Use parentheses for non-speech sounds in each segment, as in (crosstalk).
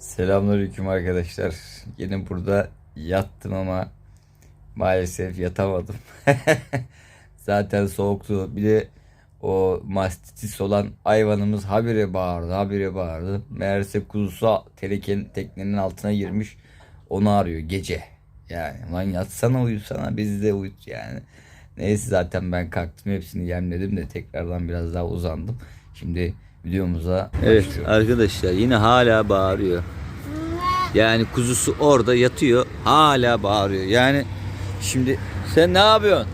Selamünaleyküm arkadaşlar. Yine burada yattım ama maalesef yatamadım. (laughs) Zaten soğuktu. Bir de o mastitis olan hayvanımız habire bağırdı, habire bağırdı. Meğerse kuzusu tenekenin, teknenin altına girmiş. Onu arıyor gece. Yani lan yatsana uyusana biz de uyut yani. Neyse zaten ben kalktım hepsini yemledim de tekrardan biraz daha uzandım. Şimdi videomuza Evet başlıyorum. arkadaşlar yine hala bağırıyor. Yani kuzusu orada yatıyor hala bağırıyor. Yani şimdi sen ne yapıyorsun?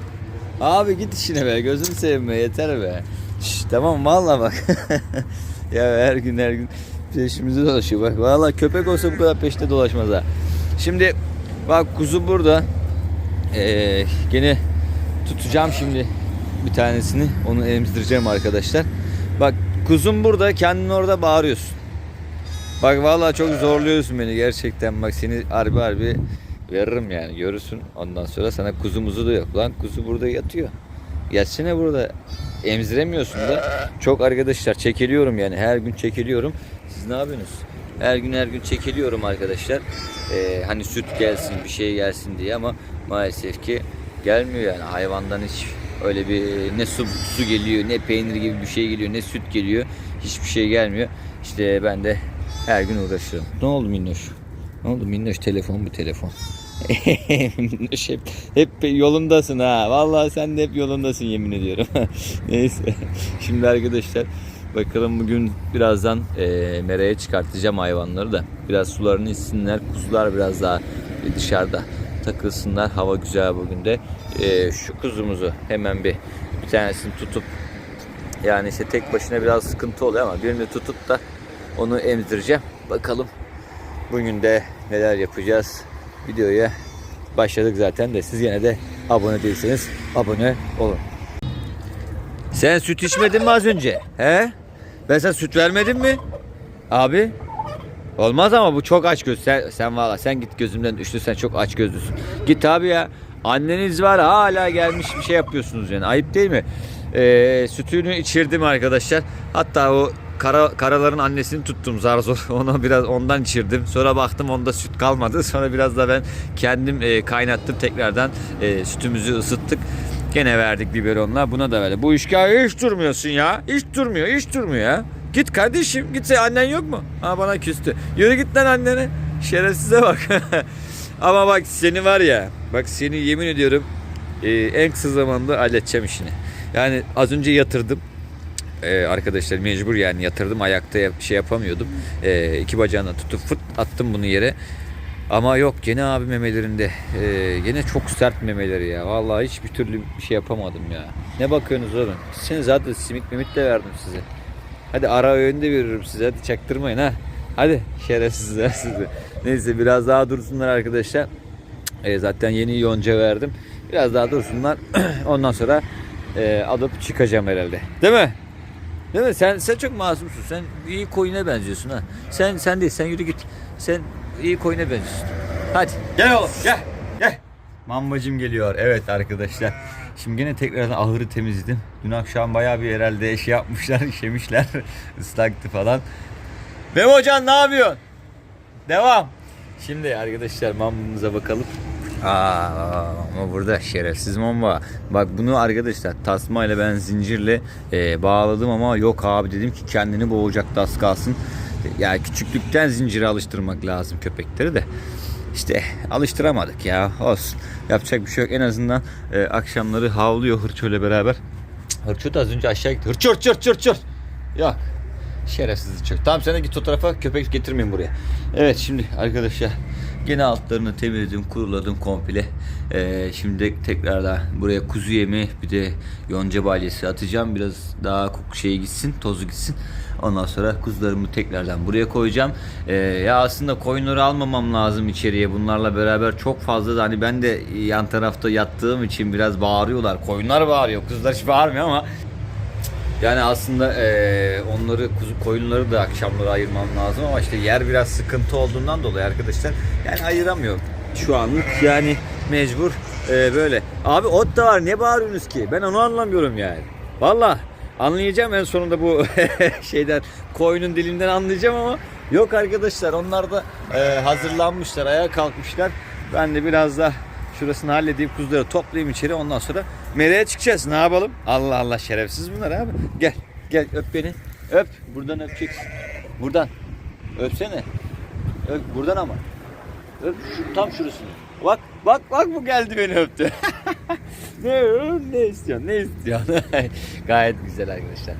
Abi git işine be gözünü sevme yeter be. Şş, tamam valla bak. (laughs) ya her gün her gün peşimizde dolaşıyor. Bak valla köpek olsa bu kadar peşte dolaşmaz ha. Şimdi bak kuzu burada. Ee, gene tutacağım şimdi bir tanesini. Onu emzireceğim arkadaşlar. Bak kuzum burada kendin orada bağırıyorsun. Bak vallahi çok zorluyorsun beni gerçekten. Bak seni harbi harbi veririm yani görürsün. Ondan sonra sana kuzumuzu da yok. Lan kuzu burada yatıyor. Yatsana burada. Emziremiyorsun da. Çok arkadaşlar çekiliyorum yani. Her gün çekiliyorum. Siz ne yapıyorsunuz? Her gün her gün çekiliyorum arkadaşlar. Ee, hani süt gelsin bir şey gelsin diye ama maalesef ki gelmiyor yani. Hayvandan hiç öyle bir ne su, su geliyor ne peynir gibi bir şey geliyor ne süt geliyor. Hiçbir şey gelmiyor. İşte ben de her gün uğraşıyorum. Ne oldu Minnoş? Ne oldu Minnoş telefon bu telefon. (laughs) Minnoş hep, hep yolundasın ha. Vallahi sen de hep yolundasın yemin ediyorum. (laughs) Neyse. Şimdi arkadaşlar bakalım bugün birazdan e, meraya çıkartacağım hayvanları da. Biraz sularını içsinler. Kuzular biraz daha dışarıda takılsınlar. Hava güzel bugün de. E, şu kuzumuzu hemen bir bir tanesini tutup yani işte tek başına biraz sıkıntı oluyor ama birini tutup da onu emzireceğim. Bakalım bugün de neler yapacağız. Videoya başladık zaten de siz yine de abone değilseniz abone olun. Sen süt içmedin mi az önce? He? Ben sana süt vermedim mi? Abi? Olmaz ama bu çok aç göz. Sen, sen valla sen git gözümden düştü sen çok aç gözlüsün. Git abi ya. Anneniz var hala gelmiş bir şey yapıyorsunuz yani. Ayıp değil mi? Ee, sütünü içirdim arkadaşlar. Hatta o kara, karaların annesini tuttum zar zor. (laughs) Ona biraz ondan içirdim. Sonra baktım onda süt kalmadı. (laughs) Sonra biraz da ben kendim e, kaynattım tekrardan e, sütümüzü ısıttık. Gene verdik biberonla. Buna da verdik. Bu işgal hiç durmuyorsun ya. Hiç durmuyor. Hiç durmuyor ya. Git kardeşim. Git sen annen yok mu? Ha bana küstü. Yürü git lan annene. Şerefsize bak. (laughs) Ama bak seni var ya. Bak seni yemin ediyorum e, en kısa zamanda halledeceğim işini. Yani az önce yatırdım. Ee, arkadaşlar mecbur yani yatırdım ayakta yap- şey yapamıyordum. Ee, iki bacağına tutup fıt attım bunu yere. Ama yok gene abi memelerinde. Ee, gene çok sert memeleri ya. Vallahi hiçbir türlü bir şey yapamadım ya. Ne bakıyorsunuz oğlum? Sen zaten simit mimit de verdim size. Hadi ara öğünde veririm size. Hadi çaktırmayın ha. Hadi şerefsizler sizi. Neyse biraz daha dursunlar arkadaşlar. Ee, zaten yeni yonca verdim. Biraz daha dursunlar. (clears throat) Ondan sonra e, alıp çıkacağım herhalde. Değil mi? Değil mi? Sen sen çok masumsun. Sen iyi koyuna benziyorsun ha. Sen sen değil. Sen yürü git. Sen iyi koyuna benziyorsun. Hadi. Gel oğlum. Gel. Gel. Mambacım geliyor. Evet arkadaşlar. Şimdi gene tekrardan ahırı temizledim. Dün akşam bayağı bir herhalde şey yapmışlar, (laughs) işemişler. (laughs) Islaktı falan. Memo hocam ne yapıyorsun? Devam. Şimdi arkadaşlar mambamıza bakalım. Aa, ama burada şerefsiz mamba. Bak bunu arkadaşlar tasmayla ben zincirle e, bağladım ama yok abi dedim ki kendini boğacaktı az kalsın. Yani küçüklükten zincire alıştırmak lazım köpekleri de. İşte alıştıramadık ya olsun. Yapacak bir şey yok. En azından e, akşamları havlıyor hırçöyle beraber. Hırço da az önce aşağı gitti. Hırçır hırçır hırçır hırçır. Yok. Şerefsiz çok. Tamam sen de git o tarafa köpek getirmeyin buraya. Evet şimdi arkadaşlar gene altlarını temizledim, kuruladım komple. Ee, şimdi tekrardan buraya kuzu yemi bir de yonca balyesi atacağım. Biraz daha koku şeyi gitsin, tozu gitsin. Ondan sonra kuzularımı tekrardan buraya koyacağım. Ee, ya aslında koyunları almamam lazım içeriye. Bunlarla beraber çok fazla da hani ben de yan tarafta yattığım için biraz bağırıyorlar. Koyunlar bağırıyor. Kuzular hiç bağırmıyor ama yani aslında eee, onları kuzu koyunları da akşamları ayırmam lazım ama işte yer biraz sıkıntı olduğundan dolayı arkadaşlar yani ayıramıyorum şu anlık yani mecbur eee, böyle. Abi ot da var ne bağırıyorsunuz ki ben onu anlamıyorum yani. Valla anlayacağım en sonunda bu (laughs) şeyden koyunun dilinden anlayacağım ama Yok arkadaşlar onlar da e, hazırlanmışlar, ayağa kalkmışlar. Ben de biraz da şurasını halledeyim, kuzuları toplayayım içeri. Ondan sonra mereye çıkacağız. Ne yapalım? Allah Allah şerefsiz bunlar abi. Gel, gel öp beni. Öp. Buradan öpeceksin. Buradan. Öpsene. Öp buradan ama. Öp şu, tam şurasını. Bak, bak, bak bu geldi beni öptü. (laughs) ne, ne istiyorsun? Ne istiyorsun? (laughs) Gayet güzel arkadaşlar.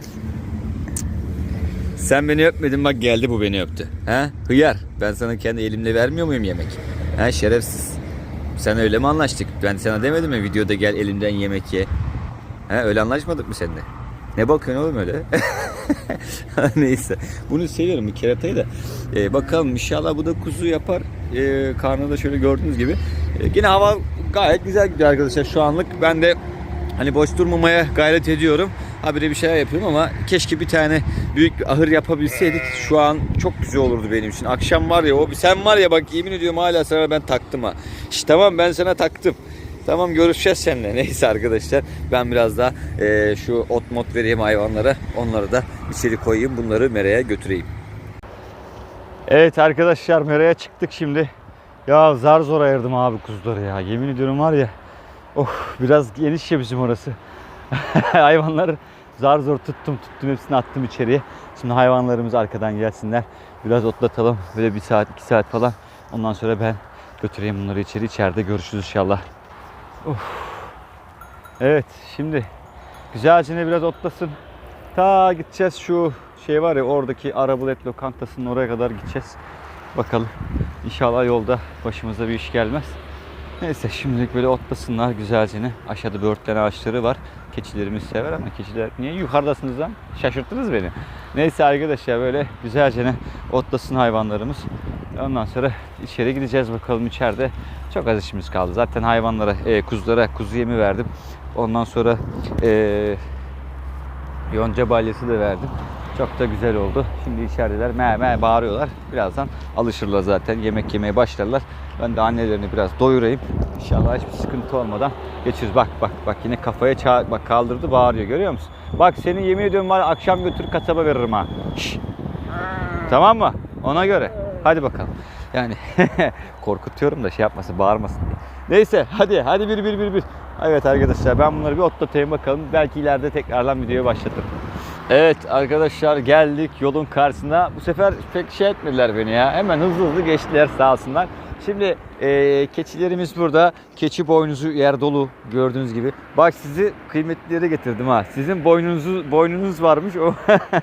Sen beni öpmedin bak geldi bu beni öptü. He? Hıyar. Ben sana kendi elimle vermiyor muyum yemek? He şerefsiz. Sen öyle mi anlaştık? Ben sana demedim mi videoda gel elimden yemek ye. He öyle anlaşmadık mı seninle? Ne bakıyorsun oğlum öyle? (laughs) Neyse. Bunu seviyorum bu keratayı da. Ee, bakalım inşallah bu da kuzu yapar. Ee, karnı da şöyle gördüğünüz gibi. Ee, yine hava gayet güzel gidiyor arkadaşlar şu anlık. Ben de hani boş durmamaya gayret ediyorum. Habire bir şeyler yapıyorum ama keşke bir tane büyük bir ahır yapabilseydik. Şu an çok güzel olurdu benim için. Akşam var ya o sen var ya bak yemin ediyorum hala sana ben taktım ha. İşte tamam ben sana taktım. Tamam görüşeceğiz seninle. (laughs) Neyse arkadaşlar ben biraz daha eee, şu ot mot vereyim hayvanlara. Onları da içeri koyayım. Bunları mereye götüreyim. Evet arkadaşlar meraya çıktık şimdi. Ya zar zor ayırdım abi kuzuları ya. Yemin ediyorum var ya. Oh biraz geniş ya bizim orası. (laughs) Hayvanları zar zor tuttum tuttum hepsini attım içeriye. Şimdi hayvanlarımız arkadan gelsinler. Biraz otlatalım. Böyle bir saat iki saat falan. Ondan sonra ben götüreyim bunları içeri. İçeride görüşürüz inşallah. Of. Evet şimdi güzelce biraz otlasın. Ta gideceğiz şu şey var ya oradaki Arabulet lokantasının oraya kadar gideceğiz. Bakalım. İnşallah yolda başımıza bir iş gelmez. Neyse şimdilik böyle otlasınlar güzelce. Aşağıda böğürtlen ağaçları var. Keçilerimiz sever ama keçiler niye yukarıdasınız lan? Şaşırttınız beni. Neyse arkadaşlar böyle güzelce otlasın hayvanlarımız. Ondan sonra içeri gideceğiz bakalım içeride. Çok az işimiz kaldı. Zaten hayvanlara, e, kuzulara kuzu yemi verdim. Ondan sonra e, Yonca balyası da verdim. Çok da güzel oldu. Şimdi içerideler me me bağırıyorlar. Birazdan alışırlar zaten. Yemek yemeye başlarlar. Ben de annelerini biraz doyurayım. İnşallah hiçbir sıkıntı olmadan geçiriz. Bak bak bak yine kafaya ça- bak kaldırdı bağırıyor görüyor musun? Bak seni yemin ediyorum var akşam götür kasaba veririm ha. Şşş. Tamam mı? Ona göre. Hadi bakalım. Yani (laughs) korkutuyorum da şey yapmasın, bağırmasın diye. Neyse hadi hadi bir bir bir bir. Evet arkadaşlar ben bunları bir otlatayım bakalım. Belki ileride tekrardan videoya başlatırım. Evet arkadaşlar geldik yolun karşısına. Bu sefer pek şey etmediler beni ya. Hemen hızlı hızlı geçtiler sağ olsunlar. Şimdi eee, keçilerimiz burada. Keçi boynuzu yer dolu gördüğünüz gibi. Bak sizi kıymetli yere getirdim ha. Sizin boynunuzu boynunuz varmış. O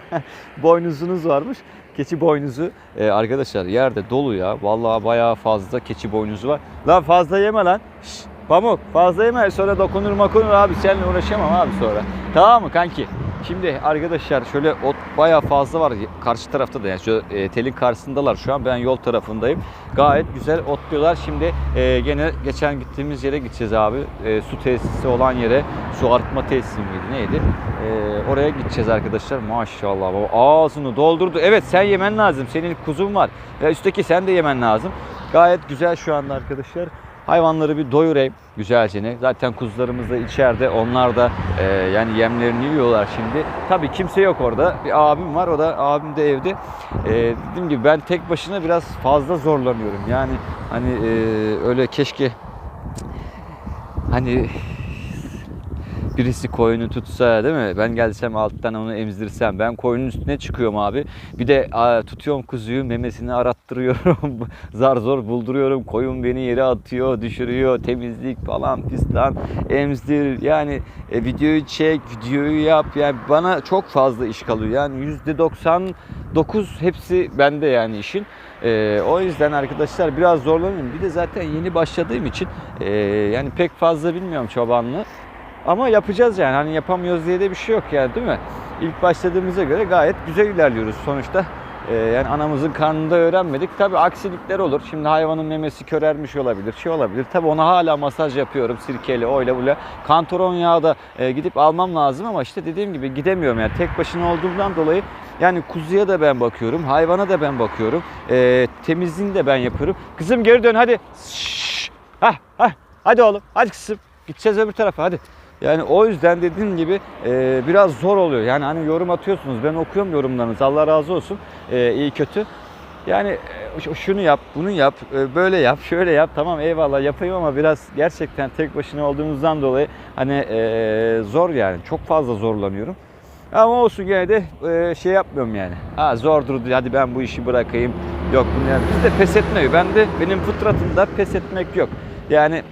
(laughs) boynuzunuz varmış. Keçi boynuzu. Ee, arkadaşlar yerde dolu ya. Vallahi bayağı fazla keçi boynuzu var. Lan fazla yeme lan. Şş, pamuk fazla yeme. Sonra dokunur makunur abi. Seninle uğraşamam abi sonra. Tamam mı kanki? Şimdi arkadaşlar şöyle ot bayağı fazla var karşı tarafta da yani şu e, telin karşısındalar şu an ben yol tarafındayım. Gayet güzel otluyorlar. Şimdi e, gene geçen gittiğimiz yere gideceğiz abi. E, su tesisi olan yere su arıtma tesisi miydi neydi? E, oraya gideceğiz arkadaşlar. Maşallah baba ağzını doldurdu. Evet sen yemen lazım. Senin kuzun var. Ve üstteki sen de yemen lazım. Gayet güzel şu anda arkadaşlar. Hayvanları bir doyurayım güzelce. Zaten kuzularımız da içeride. Onlar da e, yani yemlerini yiyorlar şimdi. Tabii kimse yok orada. Bir abim var. O da abim de evde. E, dediğim gibi ben tek başına biraz fazla zorlanıyorum. Yani hani e, öyle keşke hani birisi koyunu tutsa değil mi? Ben gelsem alttan onu emzirsem. Ben koyunun üstüne çıkıyorum abi. Bir de aa, tutuyorum kuzuyu memesini arattırıyorum. (laughs) Zar zor bulduruyorum. Koyun beni yere atıyor, düşürüyor. Temizlik falan fistan. Emzir. Yani e, videoyu çek, videoyu yap. Yani bana çok fazla iş kalıyor. Yani %99 hepsi bende yani işin. Ee, o yüzden arkadaşlar biraz zorlanıyorum. Bir de zaten yeni başladığım için e, yani pek fazla bilmiyorum çobanlığı. Ama yapacağız yani. Hani yapamıyoruz diye de bir şey yok yani değil mi? İlk başladığımıza göre gayet güzel ilerliyoruz sonuçta. e, yani anamızın karnında öğrenmedik. Tabii aksilikler olur. Şimdi hayvanın memesi körermiş olabilir, şey olabilir. Tabii ona hala masaj yapıyorum sirkeli, öyle böyle. Kantaron yağı da e, gidip almam lazım ama işte dediğim gibi gidemiyorum yani. Tek başına olduğumdan dolayı yani kuzuya da ben bakıyorum, hayvana da ben bakıyorum. E, temizliğini de ben yapıyorum. Kızım geri dön hadi. Şşş. Hah, hah. Hadi oğlum, hadi kızım. Gideceğiz öbür tarafa hadi. Yani o yüzden dediğim gibi e, biraz zor oluyor. Yani hani yorum atıyorsunuz. Ben okuyorum yorumlarınızı. Allah razı olsun. E, iyi kötü. Yani e, şunu yap, bunu yap, e, böyle yap, şöyle yap. Tamam eyvallah yapayım ama biraz gerçekten tek başına olduğumuzdan dolayı hani e, zor yani. Çok fazla zorlanıyorum. Ama olsun gene de e, şey yapmıyorum yani. Ha zordur hadi ben bu işi bırakayım. Yok bunu yani. Bizde pes etmiyor. Ben de benim fıtratımda pes etmek yok. Yani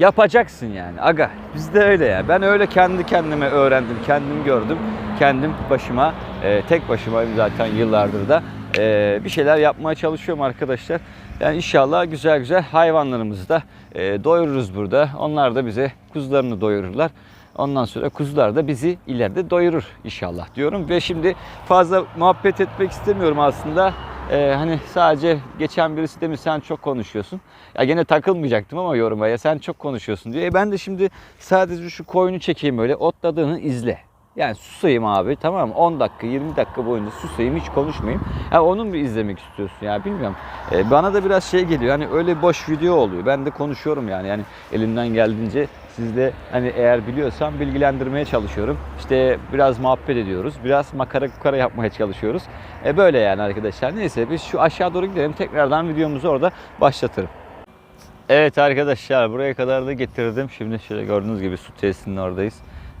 yapacaksın yani aga. Bizde öyle ya. Ben öyle kendi kendime öğrendim, kendim gördüm. Kendim başıma, e, tek başımayım zaten yıllardır da e, bir şeyler yapmaya çalışıyorum arkadaşlar. Yani inşallah güzel güzel hayvanlarımızı da e, doyururuz burada. Onlar da bize kuzularını doyururlar. Ondan sonra kuzular da bizi ileride doyurur inşallah diyorum. Ve şimdi fazla muhabbet etmek istemiyorum aslında. Ee, hani sadece geçen birisi demiş sen çok konuşuyorsun. Ya gene takılmayacaktım ama yoruma ya sen çok konuşuyorsun diye. E ben de şimdi sadece şu koyunu çekeyim öyle otladığını izle. Yani susayım abi tamam mı? 10 dakika 20 dakika boyunca susayım hiç konuşmayayım. Ha, onu mu izlemek istiyorsun ya bilmiyorum. E, bana da biraz şey geliyor hani öyle boş video oluyor. Ben de konuşuyorum yani yani elimden geldiğince sizde hani eğer biliyorsam bilgilendirmeye çalışıyorum. İşte biraz muhabbet ediyoruz. Biraz makara kukara yapmaya çalışıyoruz. E böyle yani arkadaşlar. Neyse biz şu aşağı doğru gidelim. Tekrardan videomuzu orada başlatırım. Evet arkadaşlar buraya kadar da getirdim. Şimdi şöyle gördüğünüz gibi su tesisinin oradayız.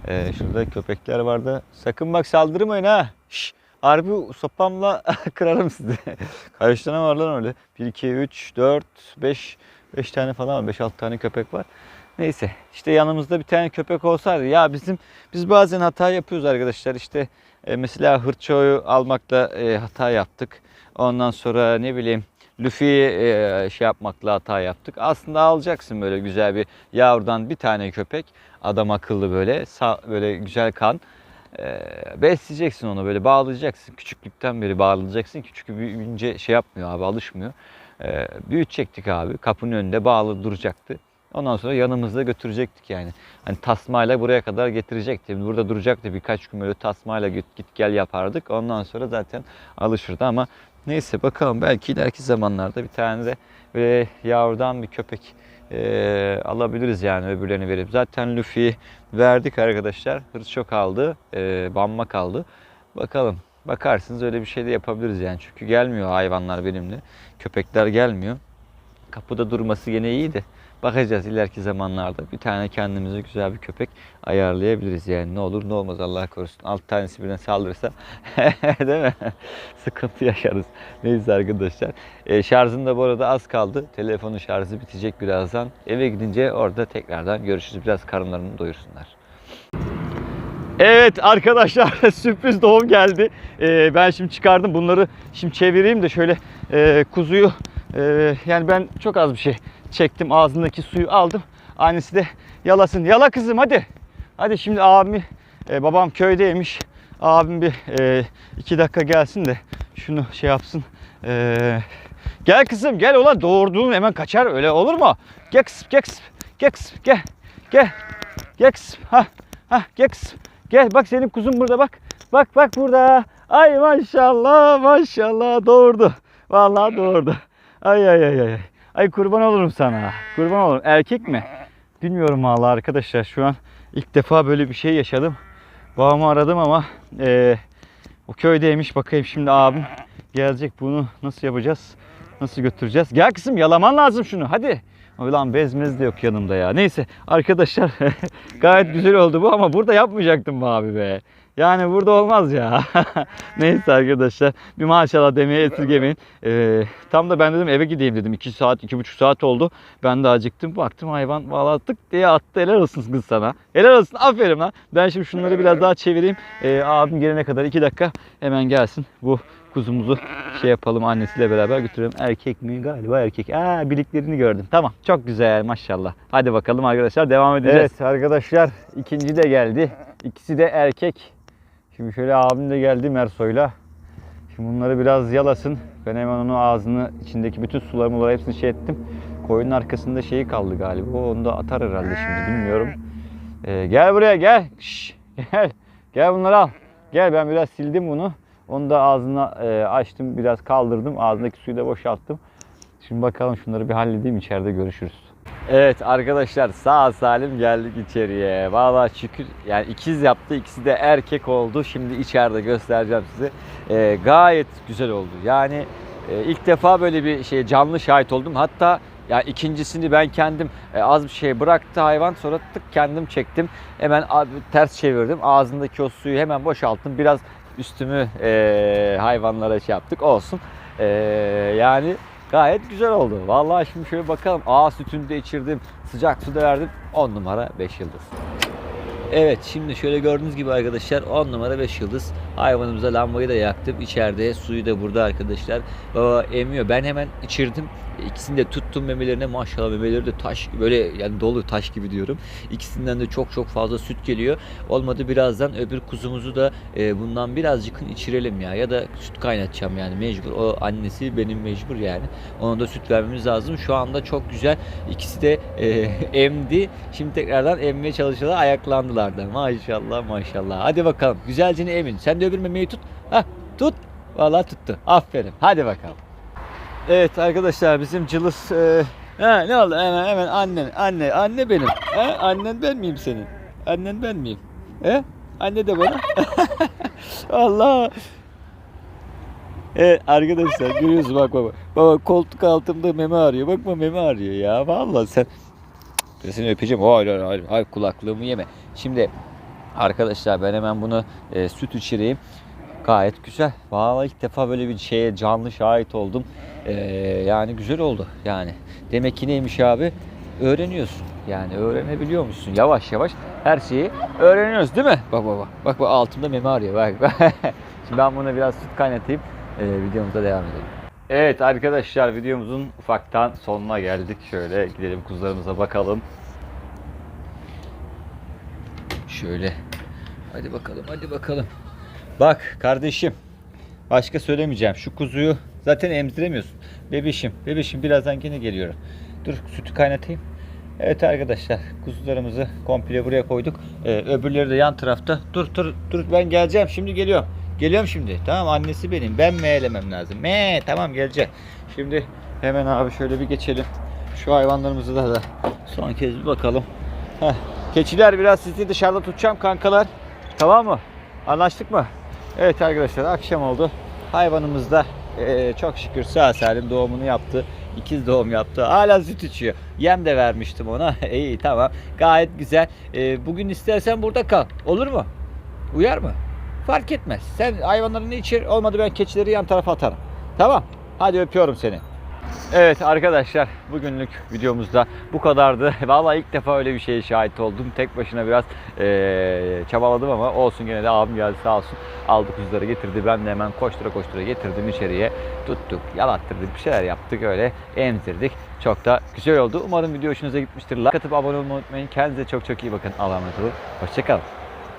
Ee, şurada köpekler vardı. Sakın bak saldırmayın ha. Şş, harbi sopamla (laughs) kırarım sizi. Kaç tane var lan öyle? 1, 2, 3, 4, 5, 5 tane falan var. 5-6 tane köpek var. Neyse işte yanımızda bir tane köpek olsaydı ya bizim biz bazen hata yapıyoruz arkadaşlar işte e, mesela hırçoyu almakta e, hata yaptık. Ondan sonra ne bileyim Luffy'yi e, şey yapmakla hata yaptık. Aslında alacaksın böyle güzel bir yavrudan bir tane köpek. Adam akıllı böyle sa- böyle güzel kan. E, besleyeceksin onu böyle bağlayacaksın. Küçüklükten beri bağlayacaksın. Küçük büyüyünce şey yapmıyor abi alışmıyor. E, büyütecektik abi. Kapının önünde bağlı duracaktı. Ondan sonra yanımızda götürecektik yani. Hani tasmayla buraya kadar getirecekti. Burada duracaktı birkaç gün böyle tasmayla git, git gel yapardık. Ondan sonra zaten alışırdı ama neyse bakalım belki ileriki zamanlarda bir tane de böyle yavrudan bir köpek eee, alabiliriz yani öbürlerini verip. Zaten Luffy'yi verdik arkadaşlar. Hırs çok aldı. eee bamma kaldı. Bakalım. Bakarsınız öyle bir şey de yapabiliriz yani. Çünkü gelmiyor hayvanlar benimle. Köpekler gelmiyor. Kapıda durması gene iyiydi. Bakacağız ileriki zamanlarda bir tane kendimize güzel bir köpek ayarlayabiliriz yani ne olur ne olmaz Allah korusun. Alt tanesi birine saldırırsa (laughs) değil mi? Sıkıntı yaşarız. Neyse arkadaşlar. E, şarjım da bu arada az kaldı. Telefonun şarjı bitecek birazdan. Eve gidince orada tekrardan görüşürüz. Biraz karınlarını doyursunlar. Evet arkadaşlar (laughs) sürpriz doğum geldi. Ee, ben şimdi çıkardım bunları şimdi çevireyim de şöyle e, kuzuyu e, yani ben çok az bir şey çektim ağzındaki suyu aldım. Annesi de yalasın. Yala kızım hadi. Hadi şimdi abimi e, babam köydeymiş. Abim bir e, iki dakika gelsin de şunu şey yapsın. E, gel kızım gel ulan doğurduğum hemen kaçar öyle olur mu? Gel kızım gel kızım gel kızım gel gel gel kızım ha ha gel kızım. Gel bak senin kuzun burada bak. Bak bak burada. Ay maşallah maşallah doğurdu. Vallahi doğurdu. Ay ay ay ay. Ay kurban olurum sana. Kurban olurum. Erkek mi? Bilmiyorum vallahi arkadaşlar. Şu an ilk defa böyle bir şey yaşadım. Babamı aradım ama eee, o köydeymiş. Bakayım şimdi abim gelecek. Bunu nasıl yapacağız? Nasıl götüreceğiz? Gel kızım yalaman lazım şunu. Hadi. Ulan bez mez de yok yanımda ya. Neyse arkadaşlar (laughs) gayet güzel oldu bu ama burada yapmayacaktım bu abi be. Yani burada olmaz ya. (laughs) Neyse arkadaşlar bir maşallah demeye esirgemeyin. Ee, tam da ben dedim eve gideyim dedim. 2 saat, 2,5 saat oldu. Ben de acıktım. Baktım hayvan bağlattık diye attı. Helal olsun kız sana. Helal olsun. Aferin lan. Ben şimdi şunları biraz daha çevireyim. Ee, abim gelene kadar 2 dakika hemen gelsin. Bu kuzumuzu şey yapalım annesiyle beraber götürelim. Erkek mi? Galiba erkek. Aa biliklerini gördüm. Tamam. Çok güzel maşallah. Hadi bakalım arkadaşlar devam edeceğiz. Evet arkadaşlar ikinci de geldi. İkisi de erkek. Şimdi şöyle abim de geldi Merso'yla. Şimdi bunları biraz yalasın. Ben hemen onu ağzını içindeki bütün suları hepsini şey ettim. Koyunun arkasında şeyi kaldı galiba. O onu da atar herhalde şimdi bilmiyorum. Ee, gel buraya gel. Şş, gel. Gel bunları al. Gel ben biraz sildim bunu. Onu da ağzına e, açtım biraz kaldırdım. Ağzındaki suyu da boşalttım. Şimdi bakalım şunları bir halledeyim içeride görüşürüz. Evet arkadaşlar sağ salim geldik içeriye. Vallahi şükür yani ikiz yaptı. ikisi de erkek oldu. Şimdi içeride göstereceğim size. Ee, gayet güzel oldu. Yani E, ilk defa böyle bir şeye canlı şahit oldum. Hatta ya ikincisini ben kendim e, az bir şey bıraktı hayvan sonra tık kendim çektim. Hemen ters çevirdim. Ağzındaki o suyu hemen boşalttım. Biraz üstümü e, hayvanlara şey yaptık. Olsun. E, yani gayet güzel oldu. Vallahi şimdi şöyle bakalım. Aa sütünü de içirdim. Sıcak su da verdim. 10 numara 5 yıldız. Evet şimdi şöyle gördüğünüz gibi arkadaşlar 10 numara 5 yıldız. Hayvanımıza lambayı da yaktım. İçeride suyu da burada arkadaşlar. Baba emiyor. Ben hemen içirdim. İkisini de tuttum memelerine maşallah memeleri de taş böyle yani dolu taş gibi diyorum. İkisinden de çok çok fazla süt geliyor. Olmadı birazdan öbür kuzumuzu da e, bundan birazcık içirelim ya ya da süt kaynatacağım yani mecbur. O annesi benim mecbur yani. Ona da süt vermemiz lazım. Şu anda çok güzel. İkisi de e, (laughs) emdi. Şimdi tekrardan emmeye çalışıyorlar. Ayaklandılar da. Maşallah maşallah. Hadi bakalım. Güzelce emin. Sen de öbür memeyi tut. Hah tut. Vallahi tuttu. Aferin. Hadi bakalım. Evet arkadaşlar bizim cılız e, ha, ne oldu? Hemen hemen annen anne anne benim. Ha, annen ben miyim senin? Annen ben miyim? He? anne de bana. (laughs) Allah! Evet arkadaşlar görüyorsun bak baba baba koltuk altımda meme arıyor. Bakma meme arıyor ya. Vallahi sen ben seni öpeceğim. Hayır hayır hayır, hayır kulaklığımı yeme. Şimdi arkadaşlar ben hemen bunu e, süt içireyim Gayet güzel. Vallahi ilk defa böyle bir şeye canlı şahit oldum. Ee, yani güzel oldu yani. Demek ki neymiş abi? Öğreniyorsun. Yani öğrenebiliyor musun? Yavaş yavaş her şeyi öğreniyoruz değil mi? Bak bak bak. Bak bak altımda meme arıyor. Bak. (laughs) Şimdi ben bunu biraz süt kaynatayım. Ee, videomuza devam edelim. Evet arkadaşlar videomuzun ufaktan sonuna geldik. Şöyle gidelim kuzularımıza bakalım. Şöyle. Hadi bakalım hadi bakalım. Bak kardeşim. Başka söylemeyeceğim. Şu kuzuyu zaten emziremiyorsun. Bebişim. Bebişim birazdan yine geliyorum. Dur sütü kaynatayım. Evet arkadaşlar kuzularımızı komple buraya koyduk. Ee, öbürleri de yan tarafta. Dur dur dur ben geleceğim şimdi geliyorum. Geliyorum şimdi. Tamam annesi benim. Ben meğlemem lazım. Me tamam geleceğim. Şimdi hemen abi şöyle bir geçelim. Şu hayvanlarımızı da, da son kez bir bakalım. Heh. Keçiler biraz sizi dışarıda tutacağım kankalar. Tamam mı? Anlaştık mı? Evet arkadaşlar akşam oldu. Hayvanımız da eee, çok şükür sağ salim doğumunu yaptı. İkiz doğum yaptı. Hala süt içiyor. Yem de vermiştim ona. (laughs) İyi tamam. Gayet güzel. Eee, bugün istersen burada kal. Olur mu? Uyar mı? Fark etmez. Sen hayvanlarını içir. Olmadı ben keçileri yan tarafa atarım. Tamam. Hadi öpüyorum seni. Evet arkadaşlar bugünlük videomuzda bu kadardı. (laughs) Vallahi ilk defa öyle bir şeye şahit oldum. Tek başına biraz eee, çabaladım ama olsun gene de abim geldi sağ olsun. Aldı kuzuları getirdi. Ben de hemen koştura koştura getirdim içeriye. Tuttuk, yalattırdık, bir şeyler yaptık öyle emzirdik. Çok da güzel oldu. Umarım video hoşunuza gitmiştir. Like atıp abone olmayı unutmayın. Kendinize çok çok iyi bakın. Allah'a emanet olun. Hoşçakalın.